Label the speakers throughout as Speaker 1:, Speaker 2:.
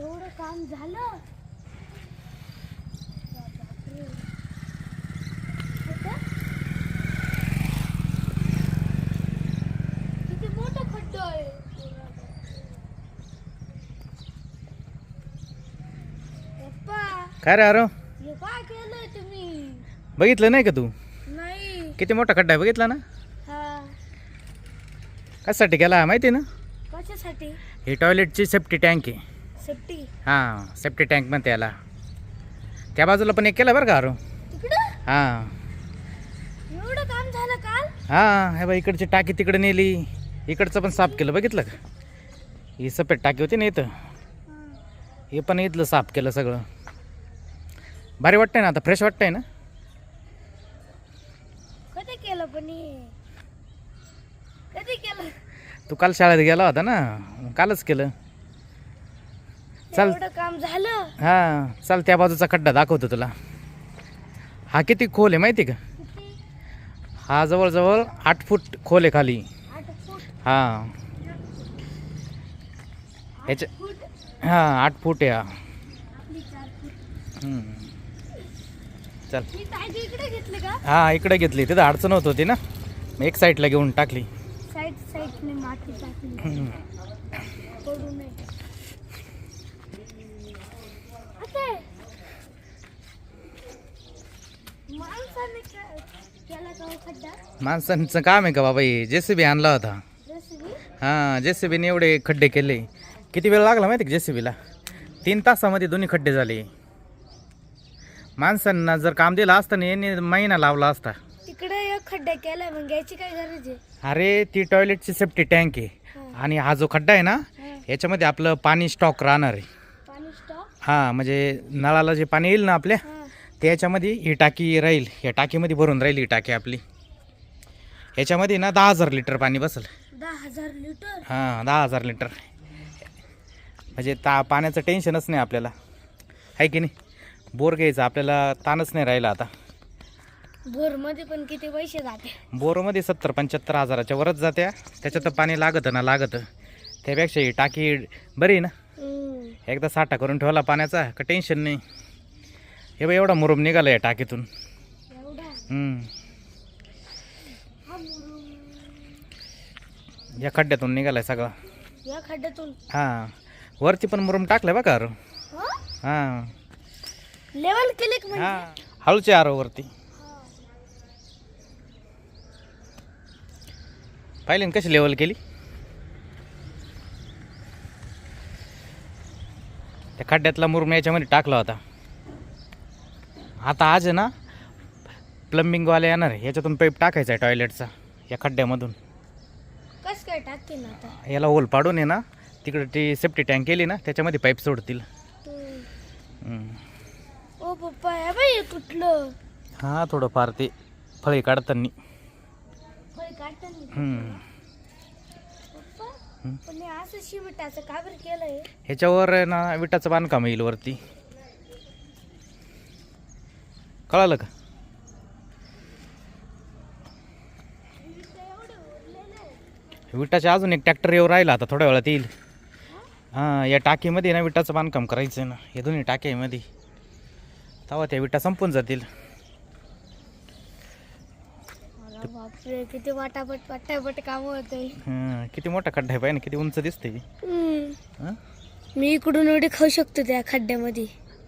Speaker 1: एवढं काम झालं? काय रे
Speaker 2: आरो काय केलंय तुम्ही?
Speaker 1: बघितलं नाही का तू?
Speaker 2: नाही.
Speaker 1: किती मोठा खड्डा आहे बघितला ना? कशासाठी गेला माहिती आहे ना?
Speaker 2: कशासाठी?
Speaker 1: ही टॉयलेटची सेफ्टी टँक आहे.
Speaker 2: सेफ्टी.
Speaker 1: हां सेफ्टी टँक म्हणते याला. त्या बाजूला पण एक केला बरं का अरो हां.
Speaker 2: एवढं काम झालं काल?
Speaker 1: हां हे बा इकडची टाकी तिकडे नेली. इकडचं पण साफ केलं बघितलं का? ही सफेद टाकी होती ना इथं. हे पण इथलं साफ केलं सगळं. भारी वाटतंय ना आता फ्रेश वाटतंय ना?
Speaker 2: कधी केलं पण हे? कधी केलं?
Speaker 1: तू काल शाळेत गेला होता ना? कालच केलं. चल.
Speaker 2: एवढं काम झालं.
Speaker 1: हां चल त्या बाजूचा खड्डा दाखवतो तुला. हा किती खोल आहे माहिती आहे का? हा जवळजवळ आठ फूट खोल आहे खाली.
Speaker 2: आठ फूट?
Speaker 1: हां. ह्याच्या
Speaker 2: फूट?
Speaker 1: हां आठ फूट आहे हा.
Speaker 2: आपली चार फूट.
Speaker 1: हम्म. चल.
Speaker 2: ही इकडे घेतली का?
Speaker 1: हां इकडे घेतली. तिथं अडचण होत होती ना. मग एक साईडला घेऊन टाकली.
Speaker 2: साईड साईडने माती टाकली.
Speaker 1: हम्म.
Speaker 2: पडू नये आता माणसाने के- केला का हो खड्डा
Speaker 1: माणसांचं काम आहे का बाबा हे? जे सी बी आणला होता. हां जे सी बीने एवढे खड्डे केले. किती वेळ लागला माहिती का जे सी बीला तीन तासामध्ये दोन्ही खड्डे झाले. माणसांना जर काम दिलं असतं ना यांनी महिना लावला असता.
Speaker 2: तिकडे एक खड्डा केलाय मग घ्यायची काय गरज आहे?
Speaker 1: अरे ती टॉयलेटची सेफ्टी टँक आहे.
Speaker 2: हा.
Speaker 1: आणि हा जो खड्डा आहे ना
Speaker 2: हा.
Speaker 1: याच्यामध्ये आपलं पाणी स्टॉक राहणार आहे. हां म्हणजे नळाला जे पाणी येईल ना आपल्या त्याच्यामध्ये ही टाकी राहील. या टाकीमध्ये भरून राहील ही टाकी आपली. याच्यामध्ये ना दहा हजार लिटर पाणी बसल.
Speaker 2: दहा हजार लिटर?
Speaker 1: हां दहा हजार लिटर. म्हणजे ता पाण्याचं टेन्शनच नाही आपल्याला. आहे की नाही? बोर घ्यायचं आपल्याला ताणच नाही राहिला आता.
Speaker 2: बोरमध्ये पण किती पैसे जाते?
Speaker 1: बोरमध्ये सत्तर पंच्याहत्तर हजाराच्या वरच जात्या त्याच्यात पाणी लागतं ना लागतं. त्यापेक्षा ही टाकी बरी ना. एकदा साठा करून ठेवला पाण्याचा का टेन्शन नाही. हे बघ एवढा मुरुम निघाला या टाकीतून. या खड्ड्यातून निघालाय सगळा.
Speaker 2: या खड्ड्यातून?
Speaker 1: हां. वरती पण मुरुम टाकलाय बघा अरो
Speaker 2: हा? लेवल केले का म्हणजे?
Speaker 1: हां. हळूचे आरो वरती. पाहिले कशी लेवल केली? त्या खड्ड्यातला मुरुम याच्यामध्ये टाकला होता. आता आज आहे ना प्लंबिंगवाले येणार आहे. याच्यातून पाईप टाकायचा आहे टॉयलेटचा या खड्ड्यामधून.
Speaker 2: कस काय टाकते ना आता?
Speaker 1: याला होल पाडून आहे ना तिकडे ती सेफ्टी टँक केली ना त्याच्यामध्ये पाईप सोडतील.
Speaker 2: हम्म.
Speaker 1: हम्म.
Speaker 2: ओ पप्पा हे बाई हे
Speaker 1: हा थोडंफार ते फळे काढताना.
Speaker 2: फळ काढताना
Speaker 1: हम्म.
Speaker 2: पप्पा
Speaker 1: हम्म.
Speaker 2: पण हे असं शिमिटाचं का बरं केलंय?
Speaker 1: ह्याच्यावर आहे ना विटाचं बांधकाम येईल वरती. कळालं का? विटाचे अजून एक ट्रॅक्टर येऊ राहिला आता थोड्या वेळात येईल. हां या टाकीमध्ये ना विटाचं बांधकाम करायचं आहे ना. हे दोन्ही टाक्यामध्ये तेव्हा त्या विटा संपून जातील.
Speaker 2: किती वाटापट पटापट काम होते
Speaker 1: हं, किती मोठा खड्डा आहे पाहिजे किती उंच दिसते
Speaker 2: मी इकडून एवढी खाऊ शकतो त्या खड्ड्यामध्ये.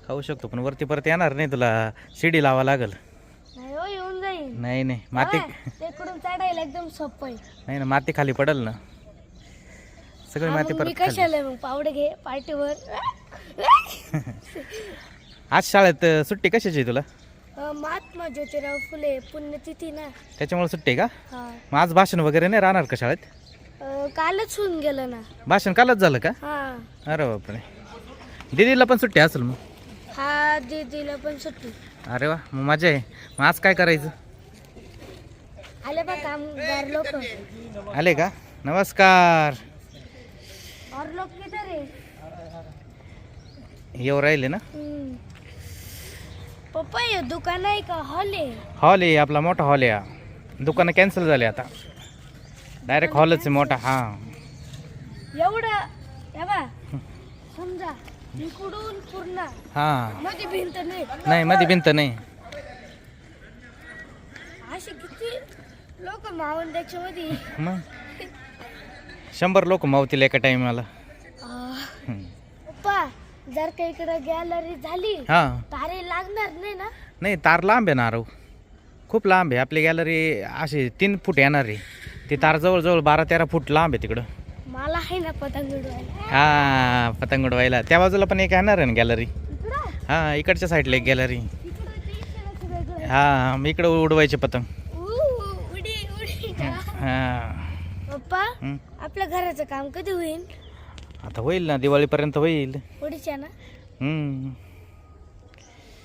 Speaker 1: खाऊ शकतो पण वरती परत येणार नाही तुला शिडी लावा लागल.
Speaker 2: नाही हो येऊन जाईल
Speaker 1: नाही नाही माती
Speaker 2: चढायला एकदम सोपं आहे.
Speaker 1: नाही ना माती खाली पडल ना. सगळी माती
Speaker 2: मी
Speaker 1: परत खाली.
Speaker 2: कशाला मग पावडे घे पार्टीवर.
Speaker 1: आज शाळेत अ, सुट्टी कशाची आहे तुला?
Speaker 2: अं, महात्मा ज्योतिराव फुले पुण्यतिथी ना.
Speaker 1: त्याच्यामुळे सुट्टी आहे का?
Speaker 2: हा.
Speaker 1: मग आज भाषण वगैरे नाही राहणार का शाळेत?
Speaker 2: अं, कालच होऊन गेलं ना.
Speaker 1: भाषण कालच झालं का?
Speaker 2: हा.
Speaker 1: अरे बापरे. दीदीला पण सुट्टी असेल मग.
Speaker 2: हा दीदीला पण सुट्टी.
Speaker 1: अरे वा मग मजा आहे. मग आज काय करायचं?
Speaker 2: आले बा कामगार लोक.
Speaker 1: आले का? नमस्कार.
Speaker 2: और लोक किधर आहे?
Speaker 1: येऊ राहिले ना?
Speaker 2: हम्म. पप्पा हे दुकान आहे का? हॉल आहे.
Speaker 1: हॉल आहे आपला मोठा हॉल आहे हा. दुकानं कॅन्सल झाले आता. डायरेक्ट हॉलच आहे मोठा हां.
Speaker 2: एवढं हे बा समजा. इकडून पूर्ण.
Speaker 1: हां.
Speaker 2: मध्ये भिंत नाही.
Speaker 1: नाही मध्ये भिंत नाही.
Speaker 2: असे किती लोक मावून त्याच्यामध्ये.
Speaker 1: मग? शंभर लोक मावतील एका.
Speaker 2: पप्पा जर का इकडं गॅलरी झाली
Speaker 1: हां.
Speaker 2: तारे लागणार नाही ना?
Speaker 1: नाही तार लांब आहे ना राव. खूप लांब आहे. आपली गॅलरी अशी तीन फूट येणार आहे. ती तार जवळजवळ बारा तेरा फूट लांब आहे तिकडं.
Speaker 2: मला आहे ना पतंग उडवायला.
Speaker 1: हा पतंग उडवायला. त्या बाजूला पण एक येणार आहे ना गॅलरी
Speaker 2: इकडं?
Speaker 1: हा इकडच्या साईडला एक गॅलरी
Speaker 2: इकडं इकडं.
Speaker 1: हा मग इकडं उडवायचे पतंग.
Speaker 2: ऊ, उडी उडी.
Speaker 1: हा.
Speaker 2: पप्पा
Speaker 1: हं.
Speaker 2: आपल्या घराचं काम कधी होईल?
Speaker 1: आता होईल ना दिवाळीपर्यंत होईल.
Speaker 2: उडीच्या ना?
Speaker 1: हम्म.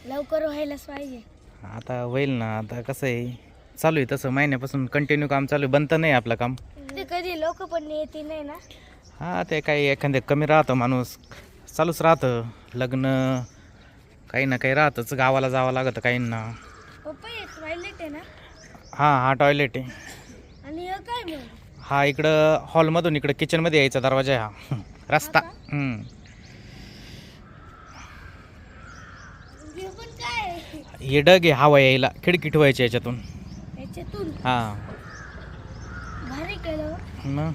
Speaker 2: लवकर व्हायलाच पाहिजे.
Speaker 1: आता होईल ना आता कसं आहे? चालू आहे तसं. महिन्यापासून कंटिन्यू काम चालू आहे. बनतं नाही आपलं काम.
Speaker 2: लोक पण येते नाही ना?
Speaker 1: हा ते काही एखाद्या कमी राहतं माणूस चालूच राहतं. लग्न काही ना काही राहतंच. गावाला जावं लागतं काहींना.
Speaker 2: पप्पा हे टॉयलेट आहे ना?
Speaker 1: हां हा टॉयलेट आहे.
Speaker 2: आणि हे काय मग?
Speaker 1: हा इकडं हॉलमधून इकडं किचनमध्ये यायचा दरवाजा आहे हा रस्ता हम्म.
Speaker 2: हे पण काय?
Speaker 1: हे डग आहे हवा यायला. खिडकी ठेवायची याच्यातून.
Speaker 2: याच्यातून?
Speaker 1: हां.
Speaker 2: केलं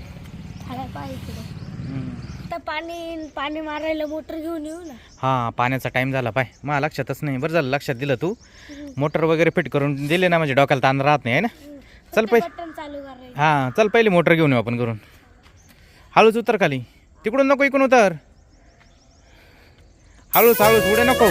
Speaker 2: पाणी पाणी मारायला मोटर घेऊन येऊ ना.
Speaker 1: हां पाण्याचा टाईम झाला पाय. मला लक्षातच नाही. बरं झालं लक्षात दिलं तू. मोटर वगैरे फिट करून दिले ना म्हणजे डोक्याला ताण राहत नाही आहे ना? चल पै
Speaker 2: बटन चालू करायचं.
Speaker 1: हां चल पहिली मोटर घेऊन येऊ आपण करून हळूच उतर खाली. तिकडून नको इकडून उतर. हळूच हळूच उडे नको.